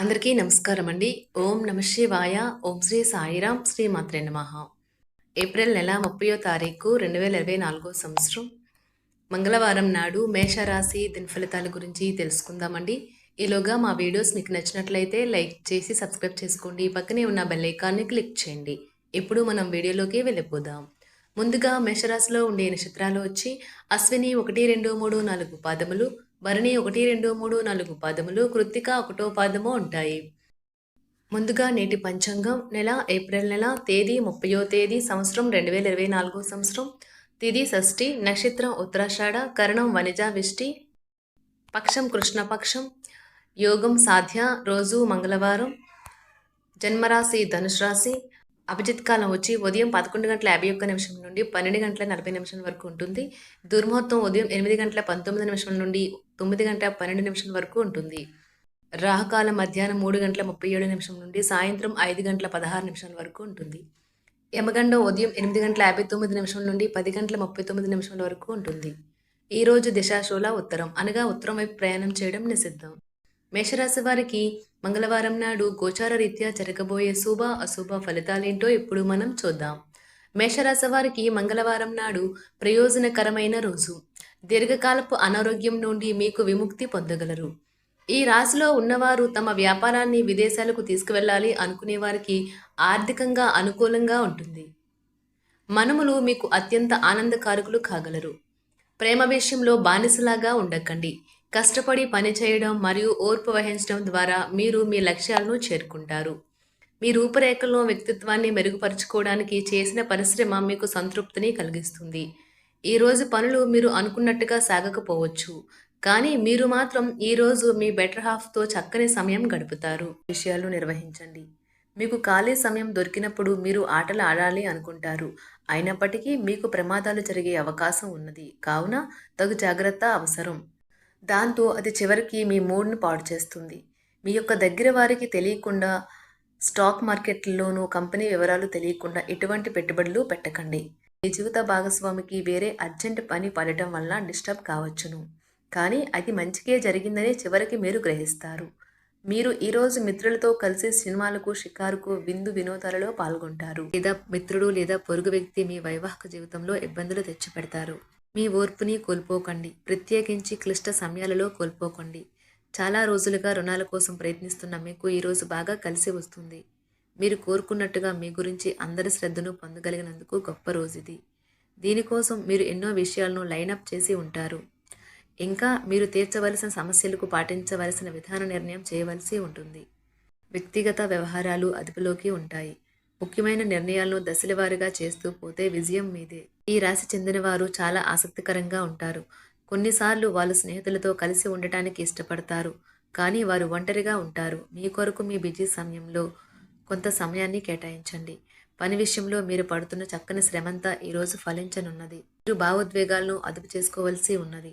అందరికీ నమస్కారం అండి ఓం నమ శివాయ. ఓం శ్రీ సాయిరాం. శ్రీ మాత్రే నమ. ఏప్రిల్ నెల ముప్పయో తారీఖు రెండు వేల ఇరవై నాలుగో సంవత్సరం. మంగళవారం నాడు మేషరాశి దిన ఫలితాల గురించి తెలుసుకుందామండి. ఈలోగా మా వీడియోస్ మీకు నచ్చినట్లయితే లైక్ చేసి సబ్స్క్రైబ్ చేసుకోండి. పక్కనే ఉన్న బెల్ ఐకాన్ని క్లిక్ చేయండి. ఇప్పుడు మనం వీడియోలోకి వెళ్ళిపోదాం. ముందుగా మేషరాశిలో ఉండే నక్షత్రాలు వచ్చి అశ్విని ఒకటి రెండు మూడు నాలుగు పాదములు భరణి ఒకటి రెండు మూడు నాలుగు పాదములు కృత్తిక ఒకటో పాదము ఉంటాయి. ముందుగా నేటి పంచాంగం నెల ఏప్రిల్ నెల తేదీ ముప్పయో తేదీ సంవత్సరం రెండు వేల ఇరవై నాలుగో సంవత్సరం. తిది షష్ఠి నక్షత్రం ఉత్తరాషాఢ కరణం వనిజ విష్టి. పక్షం కృష్ణపక్షం. యోగం సాధ్య రోజు మంగళవారం. జన్మరాశి ధనుసు రాశి. అభిజిత్ కాలం వచ్చి ఉదయం పదకొండు గంటల యాభై ఒక్క నిమిషం నుండి పన్నెండు గంటల నలభై నిమిషం వరకు ఉంటుంది. దుర్ముహూర్తం ఉదయం ఎనిమిది గంటల పంతొమ్మిది నిమిషం నుండి తొమ్మిది గంటల పన్నెండు నిమిషం వరకు ఉంటుంది. రాహుకాలం మధ్యాహ్నం మూడు గంటల ముప్పై ఏడు నిమిషం నుండి సాయంత్రం ఐదు గంటల పదహారు నిమిషాల వరకు ఉంటుంది. యమగండం ఉదయం ఎనిమిది గంటల యాభై తొమ్మిది నిమిషం నుండి పది గంటల ముప్పై తొమ్మిది నిమిషాల వరకు ఉంటుంది. ఈరోజు దిశాశూల ఉత్తరం. అనగా ఉత్తరం వైపు ప్రయాణం చేయడం నిషిద్ధం. మేషరాశి వారికి మంగళవారం నాడు గోచార రీత్యా జరగబోయే శుభ అశుభ ఫలితాలేంటో ఇప్పుడు మనం చూద్దాం. మేషరాశి వారికి మంగళవారం నాడు ప్రయోజనకరమైన రోజు. దీర్ఘకాలపు అనారోగ్యం నుండి మీకు విముక్తి పొందగలరు. ఈ రాశిలో ఉన్నవారు తమ వ్యాపారాన్ని విదేశాలకు తీసుకువెళ్ళాలి అనుకునే వారికి ఆర్థికంగా అనుకూలంగా ఉంటుంది. మనములు మీకు అత్యంత ఆనందకారకులు కాగలరు. ప్రేమ విషయంలో బానిసలాగా ఉండకండి. కష్టపడి పని చేయడం మరియు ఓర్పు వహించడం ద్వారా మీరు మీ లక్ష్యాలను చేరుకుంటారు. మీ రూపురేఖల్లో వ్యక్తిత్వాన్ని మెరుగుపరుచుకోవడానికి చేసిన పరిశ్రమ మీకు సంతృప్తిని కలిగిస్తుంది. ఈరోజు పనులు మీరు అనుకున్నట్టుగా సాగకపోవచ్చు. కానీ మీరు మాత్రం ఈరోజు మీ బెటర్ హాఫ్తో చక్కని సమయం గడుపుతారు. విషయాలు నిర్వహించండి. మీకు ఖాళీ సమయం దొరికినప్పుడు మీరు ఆటలు ఆడాలి అనుకుంటారు. అయినప్పటికీ మీకు ప్రమాదాలు జరిగే అవకాశం ఉన్నది. కావున తగు జాగ్రత్త అవసరం. దాంతో అది చివరికి మీ మూడ్ను పాడు చేస్తుంది. మీ యొక్క దగ్గర వారికి తెలియకుండా స్టాక్ మార్కెట్లోనూ కంపెనీ వివరాలు తెలియకుండా ఎటువంటి పెట్టుబడులు పెట్టకండి. మీ జీవిత భాగస్వామికి వేరే అర్జెంట్ పని పడటం వల్ల డిస్టర్బ్ కావచ్చును. కానీ అది మంచికే జరిగిందని చివరికి మీరు గ్రహిస్తారు. మీరు ఈరోజు మిత్రులతో కలిసి సినిమాలకు షికారుకు విందు వినోదాలలో పాల్గొంటారు. లేదా మిత్రుడు లేదా పొరుగు వ్యక్తి మీ వైవాహిక జీవితంలో ఇబ్బందులు తెచ్చిపెడతారు. మీ ఓర్పుని కోల్పోకండి. ప్రత్యేకించి క్లిష్ట సమయాలలో కోల్పోకండి. చాలా రోజులుగా రుణాల కోసం ప్రయత్నిస్తున్న మీకు ఈరోజు బాగా కలిసి వస్తుంది. మీరు కోరుకున్నట్టుగా మీ గురించి అందరి శ్రద్ధను పొందగలిగినందుకు గొప్ప రోజు ఇది దీనికోసం మీరు ఎన్నో విషయాలను లైనప్ చేసి ఉంటారు. ఇంకా మీరు తీర్చవలసిన సమస్యలకు పాటించవలసిన విధాన నిర్ణయం చేయవలసి ఉంటుంది. వ్యక్తిగత వ్యవహారాలు అదుపులోకి ఉంటాయి. ముఖ్యమైన నిర్ణయాలను దశలవారీగా చేస్తూ పోతే విజయం మీదే. ఈ రాశి చెందిన వారు చాలా ఆసక్తికరంగా ఉంటారు. కొన్నిసార్లు వాళ్ళు స్నేహితులతో కలిసి ఉండటానికి ఇష్టపడతారు. కానీ వారు ఒంటరిగా ఉంటారు. మీ కొరకు మీ బిజీ సమయంలో కొంత సమయాన్ని కేటాయించండి. పని విషయంలో మీరు పడుతున్న చక్కని శ్రమంతా ఈరోజు ఫలించనున్నది. మీరు భావోద్వేగాలను అదుపు చేసుకోవలసి ఉన్నది.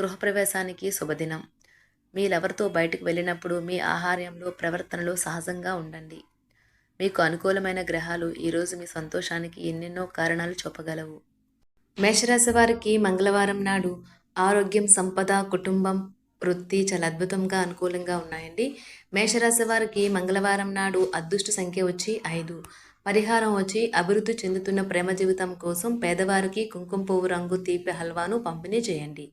గృహప్రవేశానికి శుభదినం. మీరెవరితో బయటకు వెళ్ళినప్పుడు మీ ఆహార్యంలో ప్రవర్తనలో సహజంగా ఉండండి. మీకు అనుకూలమైన గ్రహాలు ఈరోజు మీ సంతోషానికి ఎన్నెన్నో కారణాలు చూపగలవు. మేషరాశి వారికి మంగళవారం నాడు ఆరోగ్యం సంపద కుటుంబం వృత్తి చాలా అద్భుతంగా అనుకూలంగా ఉన్నాయండి. మేషరాశి వారికి మంగళవారం నాడు అదృష్ట సంఖ్య వచ్చి ఐదు. పరిహారం వచ్చి అభివృద్ధి చెందుతున్న ప్రేమ జీవితం కోసం పేదవారికి కుంకుమ పువ్వు రంగు తీపి హల్వాను పంపిణీ చేయండి.